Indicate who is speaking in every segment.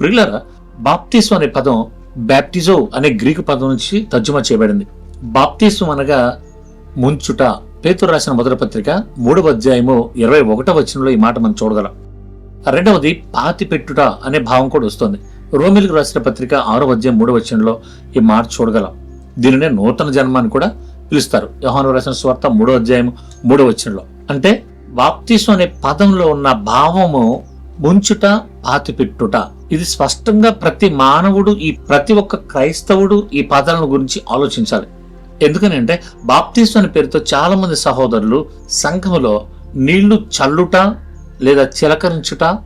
Speaker 1: ప్రియులారా బాప్తిస్వం అనే పదం బ్యాప్టిజో అనే గ్రీకు పదం నుంచి తర్జుమా చేయబడింది. బాప్తిస్వం అనగా ముంచుట. పేతురు రాసిన మొదటి పత్రిక మూడవ అధ్యాయము ఇరవై ఒకటో వచనంలో ఈ మాట మనం చూడగలం. రెండవది పాతి పెట్టుట అనే భావం కూడా వస్తుంది. రోమిలకు రాసిన పత్రిక ఆరో అధ్యాయం మూడవ వచనంలో ఈ మాట చూడగలం. దీనినే నూతన జన్మ అని కూడా పిలుస్తారు. యోహాను రాసిన స్వార్థ మూడో అధ్యాయం మూడో వచనంలో. అంటే బాప్తిస్వం అనే పదంలో ఉన్న భావము ముంచుట పాతి పెట్టుట. ఇది స్పష్టంగా ప్రతి మానవుడు ఈ ప్రతి ఒక్క క్రైస్తవుడు ఈ పదాలను గురించి ఆలోచించాలి. ఎందుకని అంటే బాప్తిస్వం అనే పేరుతో చాలా మంది సహోదరులు సంఘములో నీళ్ళు చల్లుట లేదా చిలకరించుట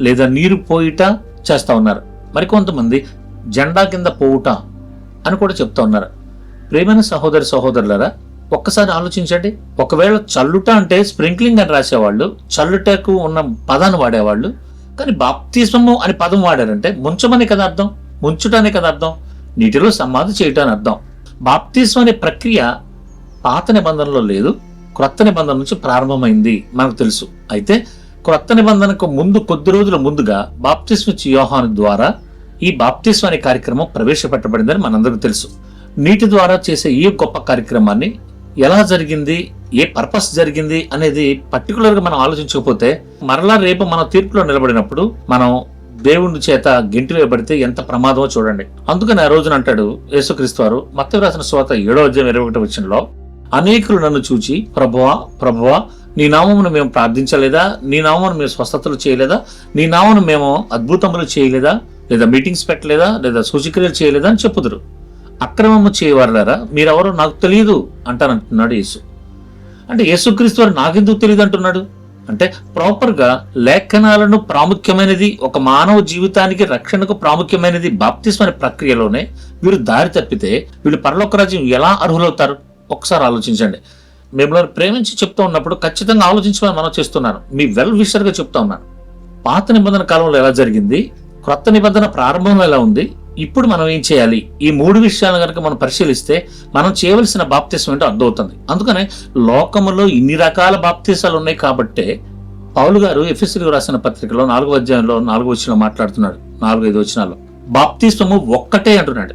Speaker 1: లేదా నీరు పోయిట చేస్తా ఉన్నారు. మరికొంతమంది జెండా కింద పోవుట అని కూడా చెప్తా ఉన్నారు. ప్రేమైన సహోదరి సహోదరులరా ఒక్కసారి ఆలోచించండి. ఒకవేళ చల్లుట అంటే స్ప్రింక్లింగ్ అని రాసేవాళ్ళు చల్లుటకు ఉన్న పదాన్ని వాడేవాళ్ళు కానీ బాప్తిస్మము అని పదం వాడారంటే ముంచమని కదా అర్థం? ముంచుటనే కదా అర్థం? నీటిలో సమాధి చేయటం అని అర్థం. బాప్తిస్మం అనే ప్రక్రియ పాత నిబంధనలో లేదు క్రొత్త నిబంధన నుంచి ప్రారంభమైంది మనకు తెలుసు. అయితే క్రొత్త నిబంధనకు ముందు కొద్ది రోజుల ముందుగా బాప్తిస్మ ఇచ్చి యోహాను ద్వారా ఈ బాప్తిస్మ అనే కార్యక్రమం ప్రవేశపెట్టబడిందని మనందరికీ తెలుసు. నీటి ద్వారా చేసే ఈ గొప్ప కార్యక్రమాన్ని ఎలా జరిగింది ఏ పర్పస్ జరిగింది అనేది పర్టికులర్గా మనం ఆలోచించకపోతే మరలా రేపు మన తీర్పులో నిలబడినప్పుడు మనం దేవుని చేత గింటి వేయబడితే ఎంత ప్రమాదమో చూడండి. అందుకని ఆ రోజున అంటాడు యేసుక్రీస్తు వారు మత్త రాసిన స్వాత ఏడో అధ్యాయం ఇరవై ఒకటి వచ్చినలో అనేకులు నన్ను చూచి ప్రభువా ప్రభువా నీ నామమును మేము ప్రార్థించలేదా? నీ నామమును మేము స్వస్థతలు చేయలేదా? నీ నామమును మేము అద్భుతములు చేయలేదా? లేదా మీటింగ్స్ పెట్టలేదా? లేదా సూచిక్రియలు చేయలేదా? అని చెప్పుదురు. అక్రమము చేయవారులారా? మీరెవరో నాకు తెలియదు అంటానంటున్నాడు యేసు. అంటే యేసుక్రీస్తు వారు నాకెందుకు తెలియదు అంటున్నాడు? అంటే ప్రాపర్గా లేఖనాలను ప్రాముఖ్యమైనది ఒక మానవ జీవితానికి రక్షణకు ప్రాముఖ్యమైనది బాప్తిస్మ అనే ప్రక్రియలోనే వీరు దారి తప్పితే వీళ్ళు పరలోక రాజ్యం ఎలా అర్హులవుతారు? ఒకసారి ఆలోచించండి. మిమ్మల్ని ప్రేమించి చెప్తూ ఉన్నప్పుడు ఖచ్చితంగా ఆలోచించమని మనం చేస్తున్నాను. మీ వెల్ విషర్గా చెప్తా ఉన్నాను. పాత నిబంధన కాలంలో ఎలా జరిగింది? క్రొత్త నిబంధన ప్రారంభంలో ఎలా ఉంది? ఇప్పుడు మనం ఏం చేయాలి? ఈ మూడు విషయాలు కనుక మనం పరిశీలిస్తే మనం చేయవలసిన బాప్తీసం ఏంటో అర్థమవుతుంది. అందుకనే లోకములో ఇన్ని రకాల బాప్తీసాలు ఉన్నాయి కాబట్టే పౌలు గారు ఎఫ్ఎస్సీలకు రాసిన పత్రికలో నాలుగో అధ్యాయంలో నాలుగో వచ్చిన మాట్లాడుతున్నాడు. నాలుగు ఐదు వచ్చినాల్లో బాప్తీసము ఒక్కటే అంటున్నాడు.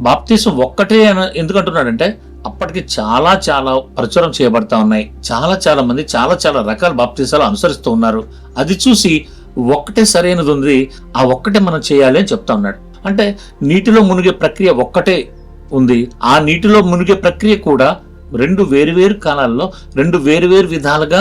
Speaker 1: బాప్తీసం ఒక్కటే అని ఎందుకు అంటున్నాడంటే అప్పటికి చాలా చాలా ప్రచురం చేయబడతా ఉన్నాయి. చాలా చాలా మంది చాలా చాలా రకాల బాప్తీసాలు అనుసరిస్తూ ఉన్నారు. అది చూసి ఒక్కటే సరైనది ఉంది. ఆ ఒక్కటే మనం చేయాలి అని చెప్తా ఉన్నాడు. అంటే నీటిలో మునిగే ప్రక్రియ ఒక్కటే ఉంది. ఆ నీటిలో మునిగే ప్రక్రియ కూడా రెండు వేరువేరు కాలాల్లో రెండు వేరువేరు విధాలుగా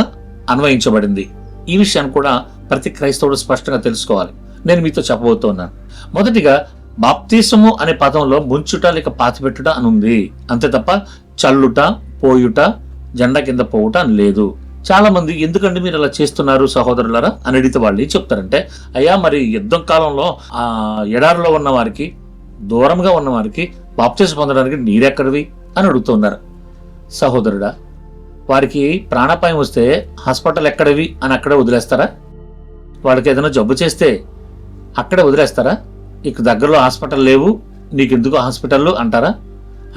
Speaker 1: అన్వయించబడింది. ఈ విషయాన్ని కూడా ప్రతి క్రైస్తవుడు స్పష్టంగా తెలుసుకోవాలి. నేను మీతో చెప్పబోతున్నాను. మొదటిగా బాప్తీసము అనే పదంలో ముంచుట లేక పాతిపెట్టుట అని ఉంది. అంతే తప్ప చల్లుట పోయుట జెండా కింద పోవుట అని లేదు. చాలా మంది ఎందుకండి మీరు అలా చేస్తున్నారు సహోదరులారా అని అడిగితే వాళ్ళు ఏం చెప్తారంటే అయ్యా మరి యుద్ధం కాలంలో ఆ ఎడారిలో ఉన్న వారికి దూరంగా ఉన్న వారికి బాప్తీసం పొందడానికి నీరెక్కడివి? అని అడుగుతున్నారు సహోదరుడా వారికి ప్రాణాపాయం వస్తే హాస్పిటల్ ఎక్కడవి అని అక్కడే వదిలేస్తారా? వాడికి ఏదైనా జబ్బు చేస్తే అక్కడే వదిలేస్తారా? ఇక దగ్గరలో హాస్పిటల్ లేవు నీకెందుకు హాస్పిటల్లు హాస్పిటల్ అంటారా?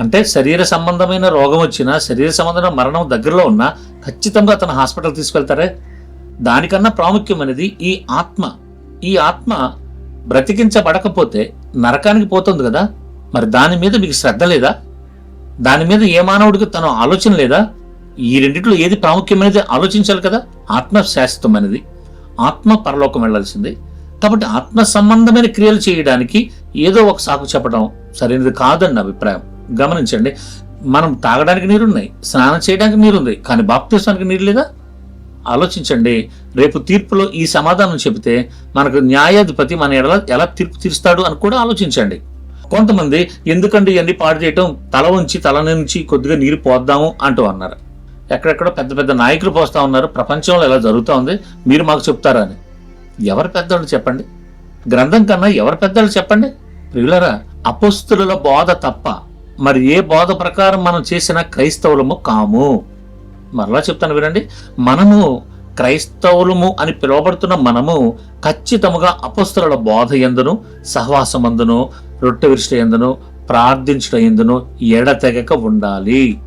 Speaker 1: అంటే శరీర సంబంధమైన రోగం వచ్చినా శరీర సంబంధమైన మరణం దగ్గరలో ఉన్నా ఖచ్చితంగా అతను హాస్పిటల్ తీసుకెళ్తారే. దానికన్నా ప్రాముఖ్యమైనది ఈ ఆత్మ. ఈ ఆత్మ బ్రతికించబడకపోతే నరకానికి పోతుంది కదా? మరి దాని మీద మీకు శ్రద్ధ లేదా? దాని మీద ఏ మానవుడికి తన ఆలోచన లేదా? ఈ రెండిట్లో ఏది ప్రాముఖ్యమైనది ఆలోచించాలి కదా? ఆత్మ శాశ్వతమైనది ఆత్మ పరలోకం వెళ్ళాల్సింది. కాబట్టి ఆత్మ సంబంధమైన క్రియలు చేయడానికి ఏదో ఒక సాకు చెప్పడం సరైనది కాదని నా అభిప్రాయం. గమనించండి మనం తాగడానికి నీరున్నాయి స్నానం చేయడానికి నీరుంది కానీ బాప్తిస్తానికి నీరు లేదా? ఆలోచించండి రేపు తీర్పులో ఈ సమాధానం చెబితే మనకు న్యాయాధిపతి మన ఎడల ఎలా తీర్పు తీరుస్తాడు అని కూడా ఆలోచించండి. కొంతమంది ఎందుకండి ఇవన్నీ పాడు చేయటం? తల ఉంచి తల నుంచి కొద్దిగా నీరు పోద్దాము అంటూ అన్నారు. ఎక్కడెక్కడో పెద్ద పెద్ద నాయకులు పోస్తా ఉన్నారు ప్రపంచంలో ఎలా జరుగుతూ ఉంది మీరు మాకు చెప్తారా అని. ఎవరు పెద్దవాళ్ళు చెప్పండి? గ్రంథం కన్నా ఎవరు పెద్దవాళ్ళు చెప్పండి? ప్రియులరా అపోస్తుల బోధ తప్ప మరి ఏ బోధ ప్రకారం మనం చేసిన క్రైస్తవులము కాము? మరలా చెప్తాను వినండి. మనము క్రైస్తవులము అని పిలువబడుతున్న మనము ఖచ్చితముగా అపస్తుల బోధ ఎందును సహవాసమందును రొట్టె విరిష్ట ఎందును ప్రార్థించడం ఎందును ఎడతెగక ఉండాలి.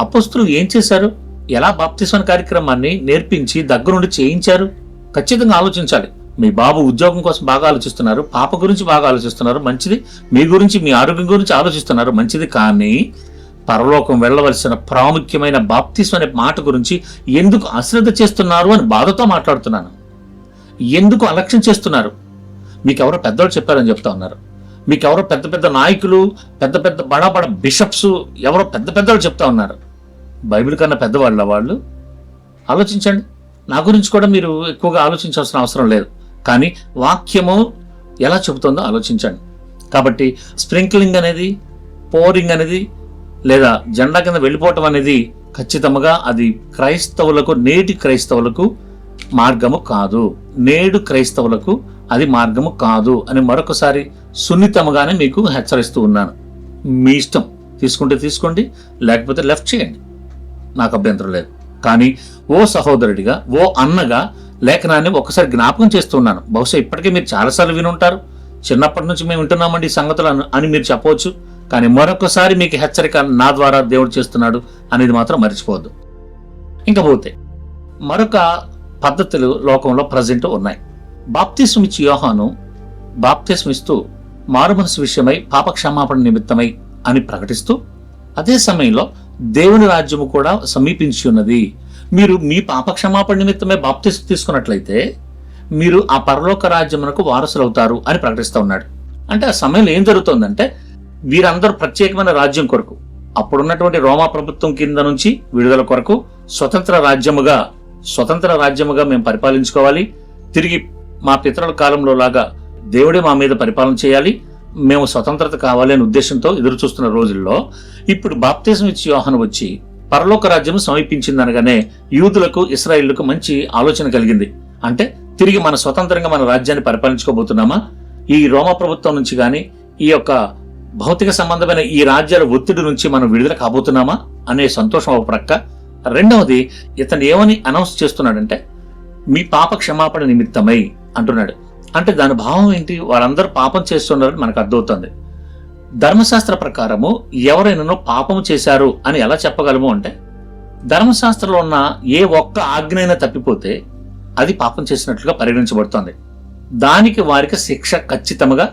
Speaker 1: అపస్తులు ఏం చేశారు? ఎలా బాప్తిస్మన్ కార్యక్రమాన్ని నేర్పించి దగ్గరుండి చేయించారు? ఖచ్చితంగా ఆలోచించాలి. మీ బాబు ఉద్యోగం కోసం బాగా ఆలోచిస్తున్నారు పాప గురించి బాగా ఆలోచిస్తున్నారు మంచిది. మీ గురించి మీ ఆరోగ్యం గురించి ఆలోచిస్తున్నారు మంచిది. కానీ పరలోకం వెళ్ళవలసిన ప్రాముఖ్యమైన బాప్తిస్మ అనే మాట గురించి ఎందుకు అశ్రద్ధ చేస్తున్నారు అని బాధతో మాట్లాడుతున్నాను. ఎందుకు అలక్ష్యం చేస్తున్నారు? మీకెవరో పెద్దవాళ్ళు చెప్పారని చెప్తా ఉన్నారు. మీకు ఎవరో పెద్ద పెద్ద నాయకులు పెద్ద పెద్ద బడా బడా బిషప్స్ ఎవరో పెద్ద పెద్దవాళ్ళు చెప్తా ఉన్నారు. బైబిల్ కన్నా పెద్దవాళ్ళ వాళ్ళు? ఆలోచించండి. నా గురించి కూడా మీరు ఎక్కువగా ఆలోచించాల్సిన అవసరం లేదు. కానీ వాక్యము ఎలా చెబుతుందో ఆలోచించండి. కాబట్టి స్ప్రింక్లింగ్ అనేది పోరింగ్ అనేది లేదా జెండా కింద వెళ్ళిపోవటం అనేది ఖచ్చితంగా అది క్రైస్తవులకు నేటి క్రైస్తవులకు మార్గము కాదు. నేడు క్రైస్తవులకు అది మార్గము కాదు అని మరొకసారి సున్నితముగానే మీకు హెచ్చరిస్తూ ఉన్నాను. మీ ఇష్టం. తీసుకుంటే తీసుకోండి లేకపోతే లెఫ్ట్ చేయండి. నాకు అభ్యంతరం లేదు. కానీ ఓ సహోదరుడిగా ఓ అన్నగా లేఖనాన్ని ఒకసారి జ్ఞాపకం చేస్తున్నాను. బహుశా ఇప్పటికే మీరు చాలాసార్లు వినుంటారు. చిన్నప్పటి నుంచి మేము వింటున్నామండి ఈ సంగతులు అని- మీరు చెప్పవచ్చు. కానీ మరొకసారి మీకు హెచ్చరిక నా ద్వారా దేవుడు చేస్తున్నాడు అనేది మాత్రం మర్చిపోవద్దు. ఇంకా పోతే మరొక పద్ధతులు లోకంలో ప్రజెంట్ ఉన్నాయి. బాప్తిస్మ ఇచ్చి యోహాను బాప్తిస్మ ఇస్తూ మారుమనసు విషయమై పాపక్షమాపణ నిమిత్తమై అని ప్రకటిస్తూ అదే సమయంలో దేవుని రాజ్యము కూడా సమీపించి ఉన్నది. మీరు మీ పాపక్షమాపణ నిమిత్తమే బాప్తిస్మ తీసుకున్నట్లయితే మీరు ఆ పరలోక రాజ్యమునకు వారసులవుతారు అని ప్రకటిస్తూ ఉన్నాడు. అంటే ఆ సమయంలో ఏం జరుగుతుందంటే వీరందరూ ప్రత్యేకమైన రాజ్యం కొరకు అప్పుడున్నటువంటి రోమా ప్రభుత్వం కింద నుంచి విడుదల కొరకు స్వతంత్ర రాజ్యముగా స్వతంత్ర రాజ్యముగా మేము పరిపాలించుకోవాలి. తిరిగి మా పితరుల కాలంలో లాగా దేవుడే మా మీద పరిపాలన చేయాలి. మేము స్వతంత్రత కావాలి అనే ఉద్దేశంతో ఎదురు చూస్తున్న రోజుల్లో ఇప్పుడు బాప్తిజం ఇచ్చి యోహన వచ్చి పరలోక రాజ్యం సమీపించిందనగానే యూదులకు ఇస్రాయిళ్ళకు మంచి ఆలోచన కలిగింది. అంటే తిరిగి మన స్వతంత్రంగా మన రాజ్యాన్ని పరిపాలించుకోబోతున్నామా? ఈ రోమ ప్రభుత్వం నుంచి కానీ ఈ యొక్క భౌతిక సంబంధమైన ఈ రాజ్యాల ఒత్తిడి నుంచి మనం విడుదల కాబోతున్నామా? అనే సంతోషం ఒక ప్రక్క. రెండవది ఇతను ఏమని అనౌన్స్ చేస్తున్నాడంటే మీ పాప క్షమాపణ నిమిత్తమై అంటున్నాడు. అంటే దాని భావం ఏంటి? వారందరూ పాపం చేస్తున్నారని మనకు అర్థమవుతుంది. ధర్మశాస్త్ర ప్రకారము ఎవరైనా పాపము చేశారు అని ఎలా చెప్పగలము అంటే ధర్మశాస్త్రంలో ఉన్న ఏ ఒక్క ఆజ్ఞైనా తప్పిపోతే అది పాపం చేసినట్లుగా పరిగణించబడుతోంది. దానికి వారికి శిక్ష ఖచ్చితంగా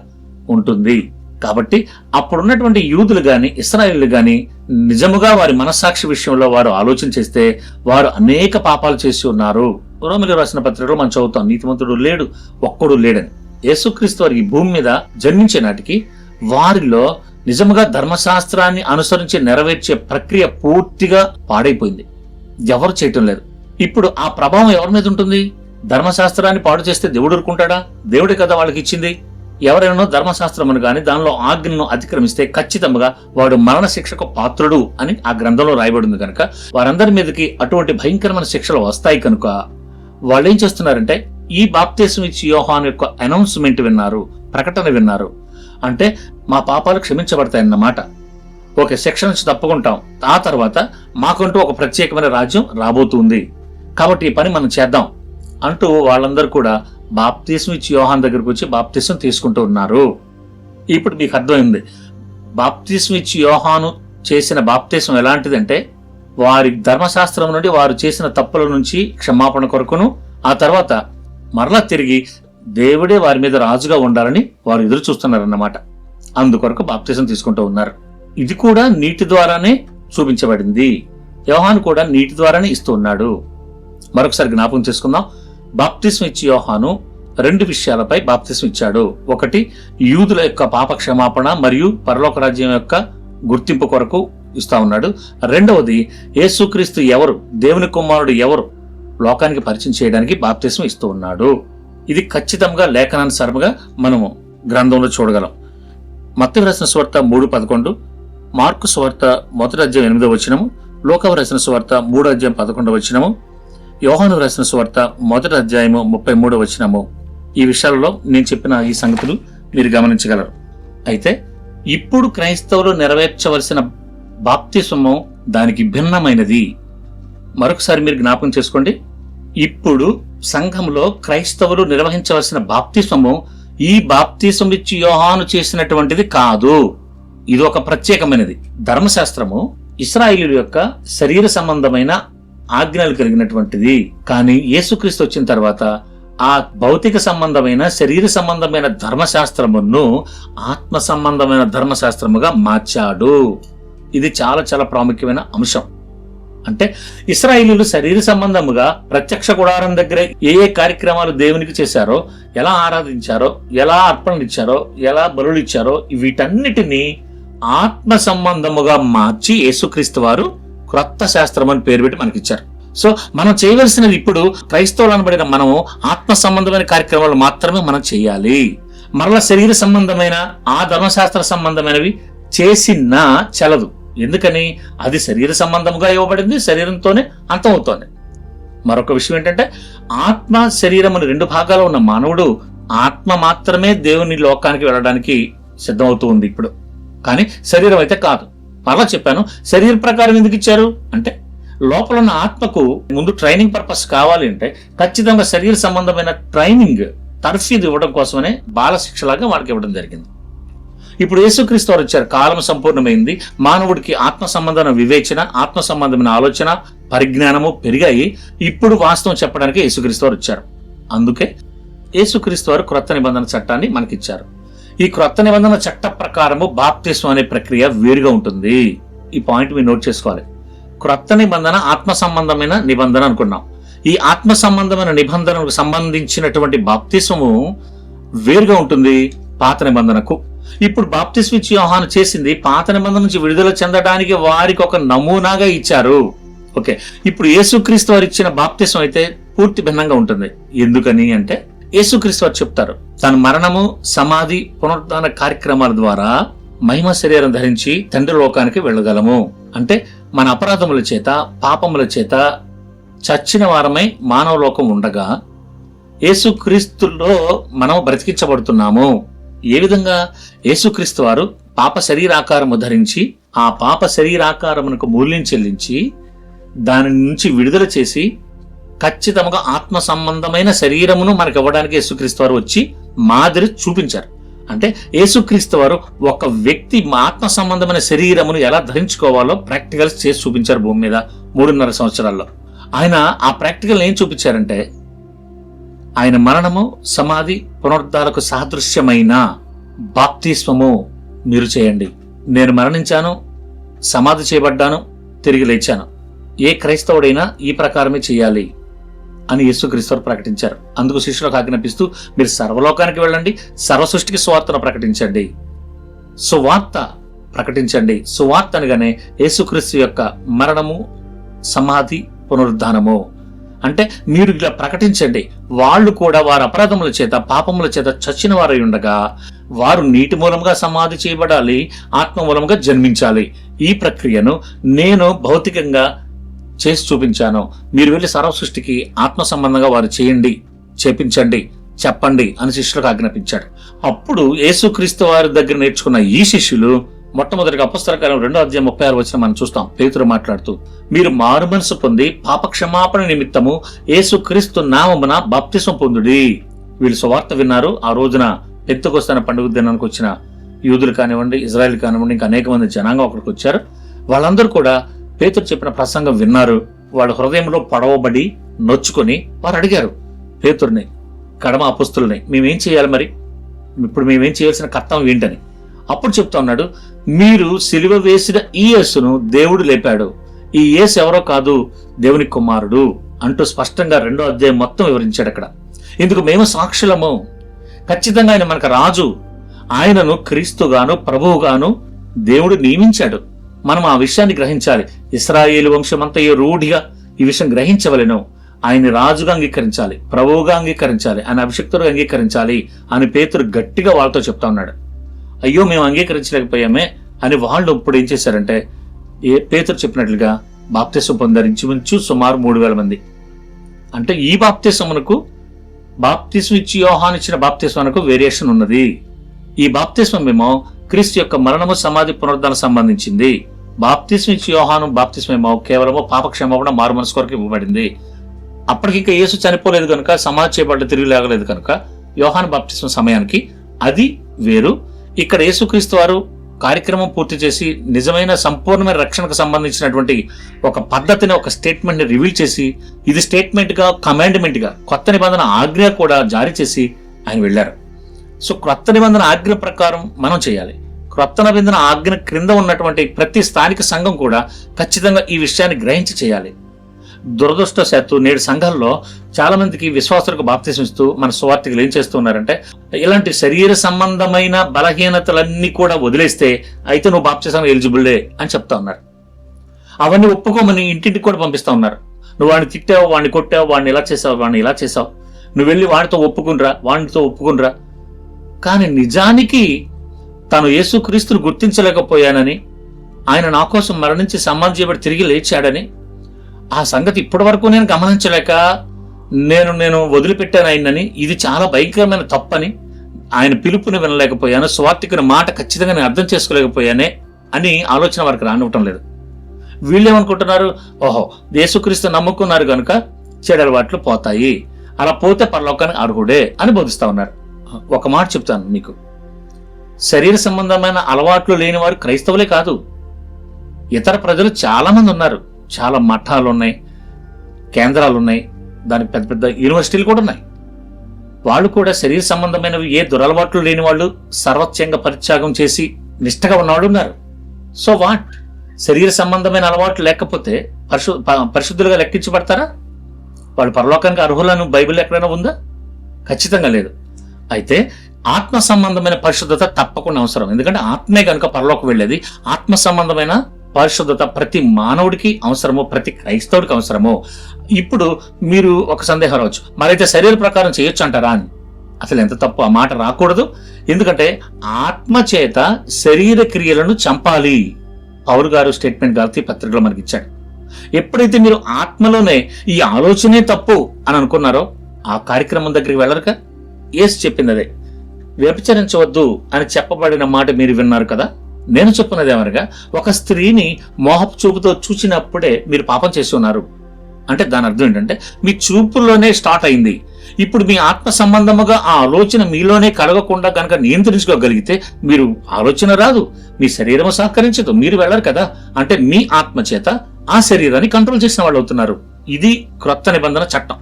Speaker 1: ఉంటుంది. కాబట్టి అప్పుడున్నటువంటి యూదులు గాని ఇస్రాయేళ్ళు గాని నిజముగా వారి మనస్సాక్షి విషయంలో వారు ఆలోచన చేస్తే వారు అనేక పాపాలు చేసి ఉన్నారు. రోమిలు రాసిన పత్రికలో మనం చదువుతాం నీతిమంతుడు లేడు ఒక్కడు లేడని. యేసుక్రీస్తు వారి భూమి మీద జన్మించే నాటికి వారిలో నిజముగా ధర్మశాస్త్రాన్ని అనుసరించి నెరవేర్చే ప్రక్రియ పూర్తిగా పాడైపోయింది. ఎవరు చేయటం లేదు. ఇప్పుడు ఆ ప్రభావం ఎవరి మీద ఉంటుంది? ధర్మశాస్త్రాన్ని పాడు చేస్తే దేవుడు ఊరుకుంటాడా? దేవుడే కదా వాళ్ళకి ఇచ్చింది. ఎవరైనా ధర్మశాస్త్రమును కానీ దానిలో ఆజ్ఞను అతిక్రమిస్తే ఖచ్చితంగా వాడు మరణ శిక్షకు పాత్రుడు అని ఆ గ్రంథంలో రాయబడింది కనుక వారందరి మీదకి అటువంటి భయంకరమైన శిక్షలు వస్తాయి కనుక వాళ్ళు ఏం చేస్తున్నారంటే ఈ బాప్తీసం ఇచ్చి యోహాన్ యొక్క అనౌన్స్మెంట్ విన్నారు ప్రకటన విన్నారు. అంటే మా పాపాలు క్షమించబడతాయన్నమాట. ఓకే శిక్షణ నుంచి తప్పుకుంటాం. ఆ తర్వాత మాకంటూ ఒక ప్రత్యేకమైన రాజ్యం రాబోతుంది. కాబట్టి ఈ పని మనం చేద్దాం అంటూ వాళ్ళందరూ కూడా బాప్తీసం ఇచ్చి యోహాన్ దగ్గరకు వచ్చి బాప్తీసం తీసుకుంటూ ఉన్నారు. ఇప్పుడు మీకు అర్థమైంది. బాప్తీసం ఇచ్చి యోహాను చేసిన బాప్తీసం ఎలాంటిదంటే వారి ధర్మశాస్త్రం నుండి వారు చేసిన తప్పుల నుంచి క్షమాపణ కొరకును ఆ తర్వాత మరలా తిరిగి దేవుడే వారి మీద రాజుగా ఉండాలని వారు ఎదురు చూస్తున్నారన్నమాట. అందుకొరకు బాప్తీసం తీసుకుంటూ ఉన్నారు. ఇది కూడా నీటి ద్వారానే చూపించబడింది. యోహాను కూడా నీటి ద్వారానే ఇస్తూ ఉన్నాడు. మరొకసారి జ్ఞాపకం చేసుకుందాం. బాప్తిస్మ ఇచ్చి యోహాను రెండు విషయాలపై బాప్తిస్మ ఇచ్చాడు. ఒకటి యూదుల యొక్క పాప క్షమాపణ మరియు పరలోక రాజ్యం యొక్క గుర్తింపు కొరకు ఇస్తా ఉన్నాడు. రెండవది యేసుక్రీస్తు ఎవరు దేవుని కుమారుడు ఎవరు లోకానికి పరిచయం చేయడానికి బాప్తిస్మ ఇస్తూ ఉన్నాడు. ఇది ఖచ్చితంగా లేఖనానుసారముగా మనము గ్రంథంలో చూడగలం. మత్తి రాసిన స్వార్త మూడు పదకొండు మార్కు స్వార్త మొదటి అధ్యాయం ఎనిమిదో వచ్చినము లోకవ రాసిన స్వార్త మూడో అధ్యాయం పదకొండవ వచ్చినము యోహాను రాసిన స్వార్త మొదటి అధ్యాయము ముప్పై మూడో వచ్చినము ఈ విషయాలలో నేను చెప్పిన ఈ సంగతులు మీరు గమనించగలరు. అయితే ఇప్పుడు క్రైస్తవులు నెరవేర్చవలసిన బాప్తిస్వము దానికి భిన్నమైనది. మరొకసారి మీరు జ్ఞాపకం చేసుకోండి. ఇప్పుడు సంఘంలో క్రైస్తవులు నిర్వహించవలసిన బాప్తిస్వము ఈ బాప్తిస్వం ఇచ్చి యోహాను చేసినటువంటిది కాదు. ఇది ఒక ప్రత్యేకమైనది. ధర్మశాస్త్రము ఇస్రాయిలు యొక్క శరీర సంబంధమైన ఆజ్ఞలు కలిగినటువంటిది. కానీ యేసుక్రీస్తు వచ్చిన తర్వాత ఆ భౌతిక సంబంధమైన శరీర సంబంధమైన ధర్మశాస్త్రమును ఆత్మ సంబంధమైన ధర్మశాస్త్రముగా మార్చాడు. ఇది చాలా చాలా ప్రాముఖ్యమైన అంశం. అంటే ఇస్రాయిలీలు శరీర సంబంధముగా ప్రత్యక్ష గుడారం దగ్గర ఏ ఏ కార్యక్రమాలు దేవునికి చేశారో ఎలా ఆరాధించారో ఎలా అర్పణలు ఇచ్చారో ఎలా బలులు ఇచ్చారో వీటన్నిటినీ ఆత్మ సంబంధముగా మార్చి యేసుక్రీస్తు వారు క్రొత్త శాస్త్రం అని పేరు పెట్టి మనకిచ్చారు. సో మనం చేయవలసినది ఇప్పుడు క్రైస్తవులు అనబడిన మనము ఆత్మ సంబంధమైన కార్యక్రమాలు మాత్రమే మనం చేయాలి. మరల శరీర సంబంధమైన ఆ ధర్మశాస్త్ర సంబంధమైనవి చేసినా చలదు. ఎందుకని? అది శరీర సంబంధముగా ఇవ్వబడింది శరీరంతోనే అంతమవుతోంది. మరొక విషయం ఏంటంటే ఆత్మ శరీరం అని రెండు భాగాలు ఉన్న మానవుడు ఆత్మ మాత్రమే దేవుని లోకానికి వెళ్ళడానికి సిద్ధమవుతూ ఉంది ఇప్పుడు. కానీ శరీరం అయితే కాదు. మరలా చెప్పాను శరీర ప్రకారం ఎందుకు ఇచ్చారు? అంటే లోపల ఉన్న ఆత్మకు ముందు ట్రైనింగ్ పర్పస్ కావాలి అంటే ఖచ్చితంగా శరీర సంబంధమైన ట్రైనింగ్ తర్ఫీదు ఇవ్వడం కోసమనే బాల శిక్షలాగా వాడికి ఇవ్వడం జరిగింది. ఇప్పుడు యేసుక్రీస్తు వారు వచ్చారు. కాలం సంపూర్ణమైంది. మానవుడికి ఆత్మ సంబంధమైన వివేచన ఆత్మ సంబంధమైన ఆలోచన పరిజ్ఞానము పెరిగాయి. ఇప్పుడు వాస్తవం చెప్పడానికి యేసుక్రీస్తు వారు వచ్చారు. అందుకే యేసుక్రీస్తు వారు క్రొత్త నిబంధన చట్టాన్ని మనకిచ్చారు. ఈ క్రొత్త నిబంధన చట్ట ప్రకారము బాప్తిస్వం అనే ప్రక్రియ వేరుగా ఉంటుంది. ఈ పాయింట్ మీరు నోట్ చేసుకోవాలి. క్రొత్త నిబంధన ఆత్మ సంబంధమైన నిబంధన అనుకున్నాం. ఈ ఆత్మ సంబంధమైన నిబంధనకు సంబంధించినటువంటి బాప్తిస్వము వేరుగా ఉంటుంది. పాత నిబంధనకు ఇప్పుడు బాప్తిస్మ ఇచ్చి యోహాను చేసింది పాత నిబంధన నుంచి విడుదల చెందడానికి వారికి ఒక నమూనాగా ఇచ్చారు. ఓకే. ఇప్పుడు యేసుక్రీస్తు వారు ఇచ్చిన బాప్తిసం అయితే పూర్తి భిన్నంగా ఉంటుంది. ఎందుకని అంటే యేసుక్రీస్తు వారు చెప్తారు తన మరణము సమాధి పునరుద్ధాన కార్యక్రమాల ద్వారా మహిమ శరీరం ధరించి తండ్రి లోకానికి వెళ్ళగలము. అంటే మన అపరాధముల చేత పాపముల చేత చచ్చిన వారమై మానవ లోకం ఉండగా యేసుక్రీస్తులో మనం బ్రతికించబడుతున్నాము. ఏ విధంగా యేసుక్రీస్తు వారు పాప శరీరాకారము ధరించి ఆ పాప శరీరాకారమునకు మూల్యం చెల్లించి దాని నుంచి విడుదల చేసి ఖచ్చితంగా ఆత్మ సంబంధమైన శరీరమును మనకు ఇవ్వడానికి యేసుక్రీస్తు వారు వచ్చి మాదిరి చూపించారు. అంటే యేసుక్రీస్తు వారు ఒక వ్యక్తి ఆత్మ సంబంధమైన శరీరమును ఎలా ధరించుకోవాలో ప్రాక్టికల్స్ చేసి చూపించారు భూమి మీద మూడున్నర సంవత్సరాల్లో. ఆయన ఆ ప్రాక్టికల్ ఏం చూపించారంటే ఆయన మరణము సమాధి పునరుద్ధాలకు సహదృశ్యమైన బాప్తిస్వము మీరు చేయండి. నేను మరణించాను సమాధి చేయబడ్డాను తిరిగి లేచాను. ఏ క్రైస్తవుడైనా ఈ ప్రకారమే చేయాలి అని యేసుక్రీస్తు ప్రకటించారు. అందుకు శిష్యులకు ఆజ్ఞాపిస్తూ మీరు సర్వలోకానికి వెళ్ళండి సర్వసృష్టికి సువార్తను ప్రకటించండి. సువార్త ప్రకటించండి. సువార్త అనగానే యేసుక్రీస్తు యొక్క మరణము సమాధి పునరుద్ధానము. అంటే మీరు ఇలా ప్రకటించండి. వాళ్ళు కూడా వారి అపరాధముల చేత పాపముల చేత చచ్చిన వారై ఉండగా వారు నీటి మూలంగా సమాధి చేయబడాలి ఆత్మ మూలంగా జన్మించాలి. ఈ ప్రక్రియను నేను భౌతికంగా చేసి చూపించాను. మీరు వెళ్ళి సర్వ సృష్టికి ఆత్మ సంబంధంగా వారు చేయండి చేపించండి చెప్పండి అని శిష్యులకు ఆజ్ఞాపించాడు. అప్పుడు యేసుక్రీస్తు వారి దగ్గర నేర్చుకున్న ఈ శిష్యులు మొట్టమొదటిగా అపస్తరకాలం రెండో అధ్యాయం ముప్పై ఆరు వచ్చిన మనం చూస్తాం. పేతురు మాట్లాడుతూ మీరు మారు మనసు పొంది పాపక్షమాపణ నిమిత్తము యేసుక్రీస్తు నామమున బాప్తిసం పొందుడి. వీళ్ళు సువార్త విన్నారు. ఆ రోజున ఎత్తుకొస్తున్న పండుగ దినానికి వచ్చిన యూదులు కానివ్వండి ఇజ్రాయెల్ కానివ్వండి ఇంకా అనేక మంది జనాంగం అక్కడికి వచ్చారు. వాళ్ళందరూ కూడా పేతురు చెప్పిన ప్రసంగం విన్నారు. వాళ్ళ హృదయంలో పడవబడి నొచ్చుకొని వారు అడిగారు పేతుర్ని కడమ అపుస్తుల్ని మేమేం చేయాలి మరి? ఇప్పుడు మేమేం చేయాల్సిన కర్తవ్యం ఏంటని? అప్పుడు చెప్తా ఉన్నాడు మీరు సిలువ వేసిన ఈ యేసును దేవుడు లేపాడు. ఈ యేసు ఎవరో కాదు దేవుని కుమారుడు అంటూ స్పష్టంగా రెండో అధ్యాయం మొత్తం వివరించాడు అక్కడ. ఇందుకు మేము సాక్షులము. ఖచ్చితంగా ఆయన మనకు రాజు. ఆయనను క్రీస్తుగాను ప్రభువుగాను దేవుడు నియమించాడు. మనం ఆ విషయాన్ని గ్రహించాలి. ఇస్రాయేలు వంశమంతయు రూఢిగా ఈ విషయం గ్రహించవలను. ఆయన రాజుగా అంగీకరించాలి ప్రభువుగా అంగీకరించాలి ఆయన అభిషక్తుడు అంగీకరించాలి అని పేతురు గట్టిగా వాళ్ళతో చెప్తా ఉన్నాడు. అయ్యో మేము అంగీకరించలేకపోయామే అని వాళ్ళు ఇప్పుడు ఏం చేశారంటే ఏ పేతురు చెప్పినట్లుగా బాప్తీసం పొందారు ఇంచుమించు సుమారు మూడు వేల మంది. అంటే ఈ బాప్తిసమునకు బాప్తీసం ఇచ్చి యోహాన్ ఇచ్చిన బాప్తిస్వానికి వేరియేషన్ ఉన్నది. ఈ బాప్తీసం ఏమో క్రీస్తు యొక్క మరణము సమాధి పునరుద్ధరణ సంబంధించింది. బాప్తీసం ఇచ్చి యోహాను బాప్తీసం ఏమో కేవలము పాపక్షమాపణ మారు మనసు కొరకు ఇవ్వబడింది. అప్పటికి ఇంకా యేసు చనిపోలేదు కనుక సమాధి చేయబడ్డ తిరిగి లేగలేదు కనుక యోహాను బాప్తిస్వం సమయానికి అది వేరు. ఇక్కడ యేసుక్రీస్తు వారు కార్యక్రమం పూర్తి చేసి నిజమైన సంపూర్ణమైన రక్షణకు సంబంధించినటువంటి ఒక పద్ధతిని ఒక స్టేట్మెంట్ని రివీల్ చేసి ఇది స్టేట్మెంట్గా కమాండ్మెంట్గా కొత్త నిబంధన ఆజ్ఞ కూడా జారీ చేసి ఆయన వెళ్ళారు. సో క్రొత్త నిబంధన ఆజ్ఞ ప్రకారం మనం చేయాలి. క్రొత్త నిబంధన ఆజ్ఞ క్రింద ఉన్నటువంటి ప్రతి స్థానిక సంఘం కూడా ఖచ్చితంగా ఈ విషయాన్ని గ్రహించి చేయాలి. దురదృష్టశాత్తు నేడు సంఘాల్లో చాలా మందికి విశ్వాసులకు బాప్తిసం ఇస్తూ మన స్వార్థికులు ఏం చేస్తున్నారంటే ఇలాంటి శరీర సంబంధమైన బలహీనతలన్నీ కూడా వదిలేస్తే అయితే నువ్వు బాప్తిసం ఎలిజిబుల్లే అని చెప్తా ఉన్నారు. అవన్నీ ఒప్పుకోమని ఇంటింటికి కూడా పంపిస్తా ఉన్నారు. నువ్వు వాడిని తిట్టావు వాడిని కొట్టావు వాడిని ఇలా చేసావు వాడిని ఇలా చేసావు. నువ్వు వెళ్ళి వాడితో ఒప్పుకునిరా వాడితో ఒప్పుకునిరా కానీ నిజానికి తాను యేసుక్రీస్తును గుర్తించలేకపోయానని ఆయన నా కోసం మరణించి సమాధి చేయబడి తిరిగి లేచాడని ఆ సంగతి ఇప్పటి వరకు నేను గమనించలేక నేను నేను వదిలిపెట్టాను ఆయనని. ఇది చాలా భయంకరమైన తప్పని ఆయన పిలుపుని వినలేకపోయాను. స్వార్థికుని మాట ఖచ్చితంగా నేను అర్థం చేసుకోలేకపోయానే అని ఆలోచన వారికి రానివ్వటం లేదు. వీళ్ళు ఏమనుకుంటున్నారు ఓహో యేసుక్రీస్తు నమ్ముకున్నారు కనుక చెడలవాట్లు పోతాయి. అలా పోతే పరలోకానికి అర్హుడే అని బోధిస్తా ఉన్నారు. ఒక మాట చెప్తాను మీకు. శరీర సంబంధమైన అలవాట్లు లేని వారు క్రైస్తవులే కాదు. ఇతర ప్రజలు చాలామంది ఉన్నారు. చాలా మఠాలు ఉన్నాయి కేంద్రాలు ఉన్నాయి దానికి పెద్ద పెద్ద యూనివర్సిటీలు కూడా ఉన్నాయి. వాళ్ళు కూడా శరీర సంబంధమైనవి ఏ దురలవాట్లు లేని వాళ్ళు సర్వత్యంగా పరిత్యాగం చేసి నిష్టగా ఉన్నవాళ్ళు ఉన్నారు. సో వాట్ శరీర సంబంధమైన అలవాట్లు లేకపోతే పరిశు ప- పరిశుద్ధులుగా లెక్కించబడతారా? వాళ్ళు పరలోకానికి అర్హులను బైబిల్ ఎక్కడైనా ఉందా? ఖచ్చితంగా లేదు. అయితే ఆత్మ సంబంధమైన పరిశుద్ధత తప్పకుండా అవసరం. ఎందుకంటే ఆత్మే కనుక పరలోకి వెళ్ళేది ఆత్మ సంబంధమైన పరిశుద్ధత ప్రతి మానవుడికి అవసరమో ప్రతి క్రైస్తవుడికి అవసరమో. ఇప్పుడు మీరు ఒక సందేహం రావచ్చు. మరైతే శరీర ప్రకారం చేయొచ్చు అంటారా అని? అసలు ఎంత తప్పు ఆ మాట రాకూడదు. ఎందుకంటే ఆత్మ చేత శరీర క్రియలను చంపాలి. పౌరు గారు స్టేట్మెంట్ గారి పత్రికలో మనకి ఇచ్చాడు. ఎప్పుడైతే మీరు ఆత్మలోనే ఈ ఆలోచనే తప్పు అని అనుకున్నారో ఆ కార్యక్రమం దగ్గరికి వెళ్ళరుక? ఏసు చెప్పింది అదే. వ్యభిచరించవద్దు అని చెప్పబడిన మాట మీరు విన్నారు కదా? నేను చెప్పున్నది ఏమనగా ఒక స్త్రీని మోహపు చూపుతో చూచినప్పుడే మీరు పాపం చేసి ఉన్నారు. అంటే దాని అర్థం ఏంటంటే మీ చూపులోనే స్టార్ట్ అయింది. ఇప్పుడు మీ ఆత్మ సంబంధముగా ఆ ఆలోచన మీలోనే కలగకుండా కనుక నియంత్రించుకోగలిగితే మీరు ఆలోచన రాదు మీ శరీరం సహకరించదు మీరు వెళ్ళరు కదా. అంటే మీ ఆత్మ చేత ఆ శరీరాన్ని కంట్రోల్ చేసిన వాళ్ళు అవుతున్నారు. ఇది క్రొత్త నిబంధన చట్టం.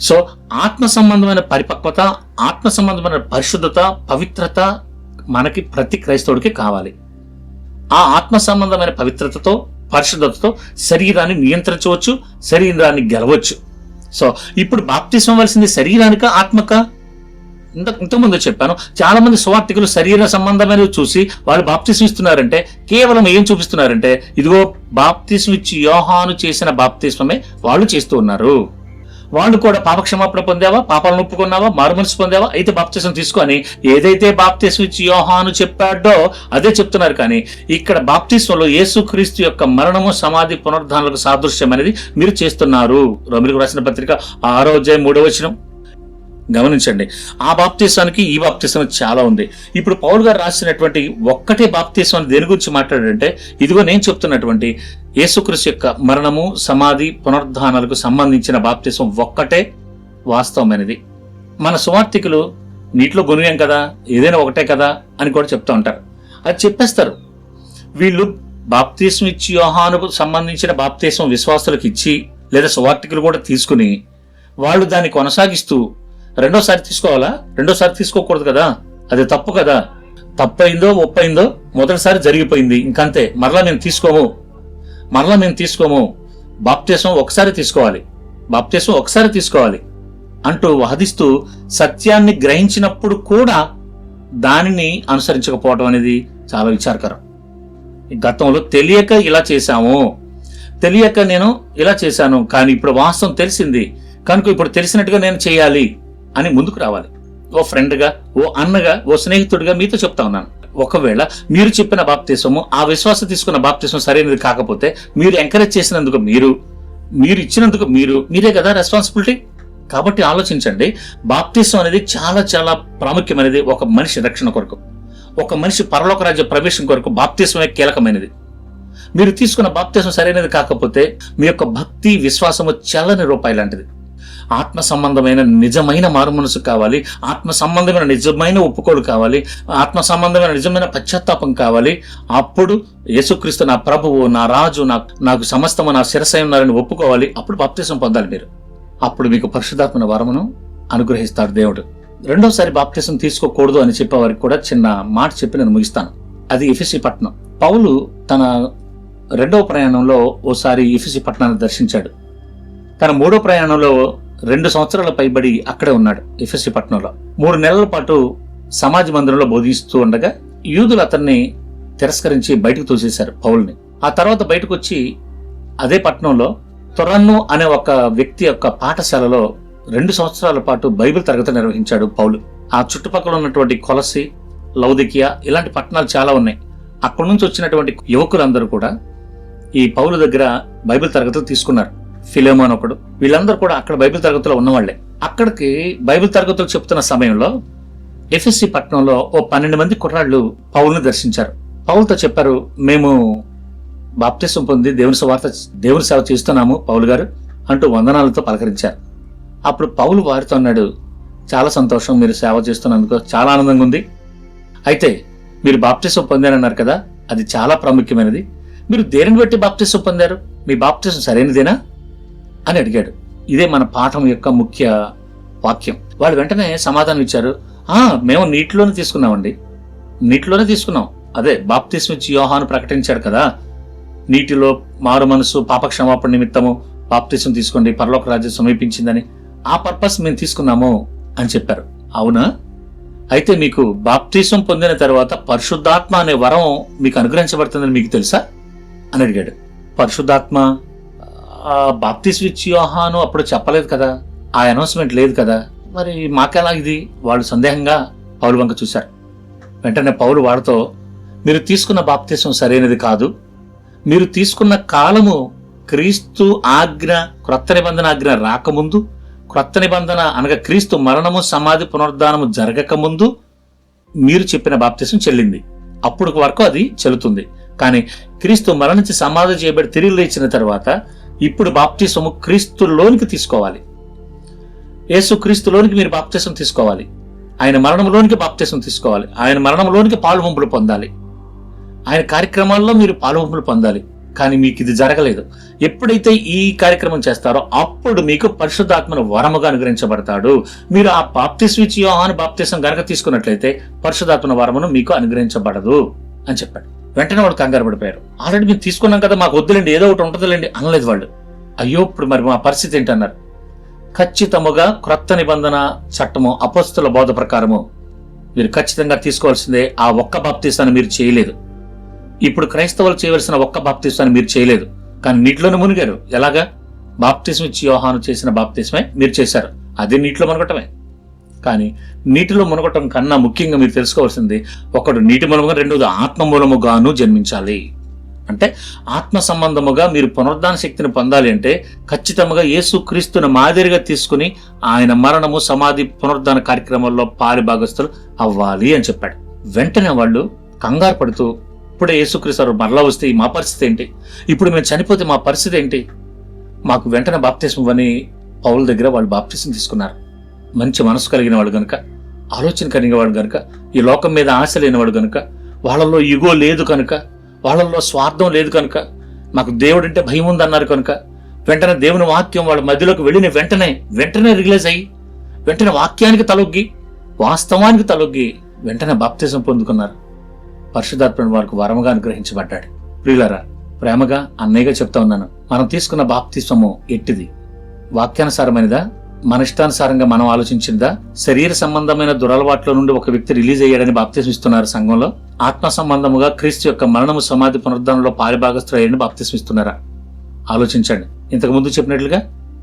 Speaker 1: సో ఆత్మ సంబంధమైన పరిపక్వత ఆత్మ సంబంధమైన పరిశుద్ధత పవిత్రత మనకి ప్రతి క్రైస్తవుడికి కావాలి. ఆ ఆత్మ సంబంధమైన పవిత్రతతో పరిశుద్ధతతో శరీరాన్ని నియంత్రించవచ్చు శరీరాన్ని గెలవచ్చు. సో ఇప్పుడు బాప్తిసం వలసింది శరీరానిక ఆత్మక? ఇంత ఇంతకుముందు చెప్పాను చాలా మంది సువార్థికులు శరీర సంబంధమైనవి చూసి వాళ్ళు బాప్తిసం ఇస్తున్నారంటే కేవలం ఏం చూపిస్తున్నారంటే ఇదిగో బాప్తిసం ఇచ్చి యోహాను చేసిన బాప్తిస్మమే వాళ్ళు చేస్తూ ఉన్నారు. వాళ్ళు కూడా పాపక్షమాపణ పొందావా? పాపాలను ఒప్పుకున్నావా? మారుమనసు పొందావా? అయితే బాప్తిసం తీసుకొని ఏదైతే బాప్తిసం ఇచ్చి యోహాను చెప్పాడో అదే చెప్తున్నారు కానీ ఇక్కడ బాప్తిస్వంలో యేసుక్రీస్తు యొక్క మరణము సమాధి పునరుద్ధానాలకు సాదృశ్యం అనేది మీరు చేస్తున్నారు. రమిలకు రాసిన పత్రిక ఆరో అధ్యాయం మూడో వచనం. గమనించండి. ఆ బాప్తీసానికి ఈ బాప్తీసం చాలా ఉంది. ఇప్పుడు పౌల్ గారు రాసినటువంటి ఒక్కటే బాప్తీసం దేని గురించి మాట్లాడాడంటే ఇదిగో నేను చెప్తున్నటువంటి యేసుక్రీస్తు యొక్క మరణము సమాధి పునరుద్ధానాలకు సంబంధించిన బాప్తీసం ఒక్కటే వాస్తవమైనది. మన సువార్థికులు నీటిలో గొనిగాం కదా ఏదైనా ఒకటే కదా అని కూడా చెప్తూ ఉంటారు. అది చెప్పేస్తారు. వీళ్ళు బాప్తీసం ఇచ్చి యోహానుకు సంబంధించిన బాప్తీసం విశ్వాసులకు ఇచ్చి లేదా సువార్థికులు కూడా తీసుకుని వాళ్ళు దాన్ని కొనసాగిస్తూ రెండోసారి తీసుకోవాలా? రెండోసారి తీసుకోకూడదు కదా? అది తప్పు కదా? తప్పైందో ఒప్పైందో మొదటిసారి జరిగిపోయింది. ఇంకంతే. మరలా మేము తీసుకోము. మరలా మేము తీసుకోము. బాప్త్యసం ఒకసారి తీసుకోవాలి. బాప్త్యసం ఒకసారి తీసుకోవాలి. అంటూ వాదిస్తూ సత్యాన్ని గ్రహించినప్పుడు కూడా దానిని అనుసరించకపోవడం అనేది చాలా విచారకరం. గతంలో తెలియక ఇలా చేశాము. తెలియక నేను ఇలా చేశాను. కానీ ఇప్పుడు వాస్తవం తెలిసింది. కనుక ఇప్పుడు తెలిసినట్టుగా నేను చేయాలి. అని ముందుకు రావాలి. ఓ ఫ్రెండ్గా ఓ అన్నగా ఓ స్నేహితుడిగా మీతో చెప్తా ఉన్నాను. ఒకవేళ మీరు చెప్పిన బాప్తీసము ఆ విశ్వాసం తీసుకున్న బాప్తీసం సరైనది కాకపోతే మీరు ఎంకరేజ్ చేసినందుకు మీరు మీరు ఇచ్చినందుకు మీరు మీరే కదా రెస్పాన్సిబిలిటీ కాబట్టి ఆలోచించండి. బాప్తీసం అనేది చాలా చాలా ప్రాముఖ్యమైనది ఒక మనిషి రక్షణ కొరకు. ఒక మనిషి పరలోక రాజ్య ప్రవేశం కొరకు బాప్తీసమే కీలకమైనది. మీరు తీసుకున్న బాప్తీసం సరైనది కాకపోతే మీ యొక్క భక్తి విశ్వాసము చల్లని రూపాయి లాంటిది. ఆత్మ సంబంధమైన నిజమైన మారు మనసు కావాలి ఆత్మ సంబంధమైన నిజమైన ఒప్పుకోలు కావాలి ఆత్మ సంబంధమైన నిజమైన పశ్చాత్తాపం కావాలి. అప్పుడు యేసుక్రీస్తు నా ప్రభువు నా రాజు నా నాకు సమస్తము నా శిరసైనారని ఒప్పుకోవాలి. అప్పుడు బాప్తిసం పొందాలి మీరు. అప్పుడు మీకు పరిశుధాత్మన వరమును అనుగ్రహిస్తాడు దేవుడు. రెండోసారి బాప్తిసం తీసుకోకూడదు అని చెప్పేవారికి కూడా చిన్న మాట చెప్పి నేను ముగిస్తాను. అది ఇఫిసి పట్నం పౌలు తన రెండవ ప్రయాణంలో ఓసారి ఇఫిసి పట్టణాన్ని దర్శించాడు. తన మూడో ప్రయాణంలో రెండు సంవత్సరాల పైబడి అక్కడే ఉన్నాడు ఎఫ్ఎస్సి పట్టణంలో. మూడు నెలల పాటు సమాజ మందిరంలో బోధిస్తూ ఉండగా యూదులు అతన్ని తిరస్కరించి బయటకు తోసేశారు పౌల్ని. ఆ తర్వాత బయటకు వచ్చి అదే పట్టణంలో తొరన్ను అనే ఒక వ్యక్తి యొక్క పాఠశాలలో రెండు సంవత్సరాల పాటు బైబిల్ తరగతి నిర్వహించాడు పౌలు. ఆ చుట్టుపక్కల ఉన్నటువంటి కొలసి లౌదికియా ఇలాంటి పట్టణాలు చాలా ఉన్నాయి. అక్కడి నుంచి వచ్చినటువంటి యువకులందరూ కూడా ఈ పౌలు దగ్గర బైబిల్ తరగతులు తీసుకున్నారు. ఫిలేమోన్ ఒకడు. వీళ్ళందరూ కూడా అక్కడ బైబిల్ తరగతిలో ఉన్నవాళ్ళే. అక్కడికి బైబిల్ తరగతులు చెప్తున్న సమయంలో ఎఫ్ఎస్సి పట్టణంలో ఓ పన్నెండు మంది కుర్రాళ్ళు పౌల్ని దర్శించారు. పౌల్తో చెప్పారు మేము బాప్తిసం పొంది దేవుని సువార్త దేవుని సేవ చేస్తున్నాము పౌలు గారు అంటూ వందనాలతో పలకరించారు. అప్పుడు పౌలు వారితో అన్నాడు చాలా సంతోషం మీరు సేవ చేస్తున్నందుకు చాలా ఆనందంగా ఉంది. అయితే మీరు బాప్తిసం పొందారన్నారు కదా అది చాలా ప్రాముఖ్యమైనది. మీరు దేనిని బట్టి బాప్తిసం పొందారు? మీ బాప్తిసం సరైనదేనా? అని అడిగాడు. ఇదే మన పాఠం యొక్క ముఖ్య వాక్యం. వాళ్ళు వెంటనే సమాధానం ఇచ్చారు. ఆ మేము నీటిలోనే తీసుకున్నామండి. నీటిలోనే తీసుకున్నాం. అదే బాప్తిస్మిచ్చి యోహాను ప్రకటించాడు కదా. నీటిలో మారు మనసు పాపక్షమాపణ నిమిత్తము బాప్తిసం తీసుకోండి పరలోక రాజ్యం సమీపించిందని. ఆ పర్పస్ మేము తీసుకున్నాము అని చెప్పారు. అవునా? అయితే మీకు బాప్తీసం పొందిన తర్వాత పరిశుద్ధాత్మ అనే వరం మీకు అనుగ్రహించబడుతుందని మీకు తెలుసా? అని అడిగాడు. పరిశుద్ధాత్మ బాప్తిస్ విచ్ యోహాను అప్పుడు చెప్పలేదు కదా? ఆ అనౌన్స్మెంట్ లేదు కదా? మరి మాకెలా ఇది? వాళ్ళు సందేహంగా పౌలు వంక చూశారు. వెంటనే పౌలు వాడితో మీరు తీసుకున్న బాప్తిసం సరైనది కాదు. మీరు తీసుకున్న కాలము క్రీస్తు ఆజ్ఞ క్రొత్త నిబంధన ఆజ్ఞ రాకముందు క్రొత్త నిబంధన అనగా క్రీస్తు మరణము సమాధి పునరుద్ధానము జరగకముందు మీరు చెప్పిన బాప్తిసం చెల్లింది. అప్పుడు వరకు అది చెల్లుతుంది. కానీ క్రీస్తు మరణించి సమాధి చేయబడి తిరిగి లేచిన తర్వాత ఇప్పుడు బాప్తిసము క్రీస్తులోనికి తీసుకోవాలి. యేసు క్రీస్తులోనికి మీరు బాప్తిసం తీసుకోవాలి. ఆయన మరణంలోనికి బాప్తిసం తీసుకోవాలి. ఆయన మరణంలోనికి పాలువంపులు పొందాలి. ఆయన కార్యక్రమాల్లో మీరు పాలువంపులు పొందాలి. కానీ మీకు ఇది జరగలేదు. ఎప్పుడైతే ఈ కార్యక్రమం చేస్తారో అప్పుడు మీకు పరిశుద్ధాత్మను వరముగా అనుగ్రహించబడతాడు. మీరు ఆ బాప్తిస్విచ్ ఇచ్చి యోహాను బాప్తిసం గనక తీసుకున్నట్లయితే పరిశుద్ధాత్మన వరమును మీకు అనుగ్రహించబడదు అని చెప్పాడు. వెంటనే వాడు కంగారు పడిపోయారు. ఆల్రెడీ మేము తీసుకున్నాం కదా మాకు వద్దులేండి ఏదో ఒకటి ఉంటుందిలేండి అనలేదు వాళ్ళు అయ్యో ఇప్పుడు మరి మా పరిస్థితి ఏంటన్నారు ఖచ్చితముగా క్రొత్త నిబంధన చట్టము అపస్తుల బోధ ప్రకారము మీరు ఖచ్చితంగా తీసుకోవాల్సిందే ఆ ఒక్క బాప్తీసాన్ని మీరు చేయలేదు. ఇప్పుడు క్రైస్తవులు చేయవలసిన ఒక్క బాప్తీసాన్ని మీరు చేయలేదు. కానీ నీటిలోనే మునిగారు. ఎలాగా? బాప్తిసం ఇచ్చి యోహాను చేసిన బాప్తిసమే మీరు చేశారు. అదే నీటిలో మునగటమే. కానీ నీటిలో మునగటం కన్నా ముఖ్యంగా మీరు తెలుసుకోవాల్సింది ఒకడు నీటి మూలముగా రెండోది ఆత్మ మూలముగాను జన్మించాలి. అంటే ఆత్మ సంబంధముగా మీరు పునరుద్ధాన శక్తిని పొందాలి అంటే ఖచ్చితంగా యేసు క్రీస్తుని మాదిరిగా తీసుకుని ఆయన మరణము సమాధి పునరుద్ధాన కార్యక్రమాల్లో పాలి భాగస్తులు అవ్వాలి అని చెప్పాడు. వెంటనే వాళ్ళు కంగారు పడుతూ ఇప్పుడే యేసుక్రీస్తు మరలా వస్తే మా పరిస్థితి ఏంటి? ఇప్పుడు మేము చనిపోతే మా పరిస్థితి ఏంటి? మాకు వెంటనే బాప్తిసం ఇవ్వని పౌల దగ్గర వాళ్ళు బాప్తిసం తీసుకున్నారు. మంచి మనసు కలిగిన వాడు గనుక ఆలోచన కలిగిన వాడు గనుక ఈ లోకం మీద ఆశ లేనివాడు గనుక వాళ్ళల్లో ఇగో లేదు కనుక వాళ్ళల్లో స్వార్థం లేదు కనుక మాకు దేవుడు అంటే భయం ఉందన్నారు కనుక వెంటనే దేవుని వాక్యం వాళ్ళ మధ్యలోకి వెళ్ళిన వెంటనే వెంటనే రిలీజ్ అయ్యి వెంటనే వాక్యానికి తలొగ్గి వాస్తవానికి తలొగ్గి వెంటనే బాప్తిజం పొందుకున్నారు. పరిశుధాత్మని వారికి వరముగా అనుగ్రహించబడ్డాడు. ప్రియులరా ప్రేమగా అన్నయ్యగా చెప్తా ఉన్నాను. మనం తీసుకున్న బాప్తిస్వము ఎట్టిది? వాక్యానుసారమైనదా? మన ఇష్టానుసారంగా మనం ఆలోచించిందా? శరీర సంబంధమైన దురలవాట్ల నుండి ఒక వ్యక్తి రిలీజ్ అయ్యాడని బాప్తిస్మిస్తున్నారు సంఘంలో. ఆత్మ సంబంధముగా క్రీస్తు యొక్క మరణము సమాధి పునరుద్ధరణలో పారిభాగస్తులయ్యని బాప్తిస్మిస్తున్నారా ఆలోచించండి. ఇంతకుముందు చెప్పినట్లుగా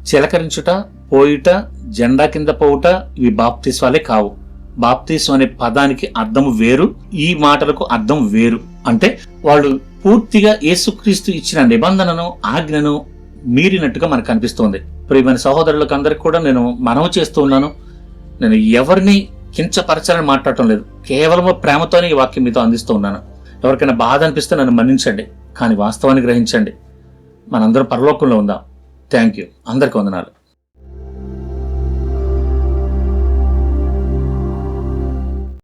Speaker 1: చిలకరించుట పోయుట జెండా కింద పోవుట ఇవి బాప్తిస్వాలే కావు. బాప్తీసం అనే పదానికి అర్థం వేరు ఈ మాటలకు అర్థం వేరు. అంటే వాళ్ళు పూర్తిగా యేసుక్రీస్తు ఇచ్చిన నిబంధనను ఆజ్ఞను మీరినట్టుగా మనకు అనిపిస్తుంది ప్రియమైన సహోదరులకు అందరికి కూడా నేను మనవి చేస్తూ ఉన్నాను. నేను ఎవరిని కించపరచాలని మాట్లాడటం లేదు. కేవలం ప్రేమతోనే ఈ వాక్యం మీతో అందిస్తూ ఉన్నాను. ఎవరికైనా బాధ అనిపిస్తే నన్ను మన్నించండి. కానీ వాస్తవాన్ని గ్రహించండి. మనందరం పరలోకంలో ఉందాం. Thank you. అందరికీ వందనాలు.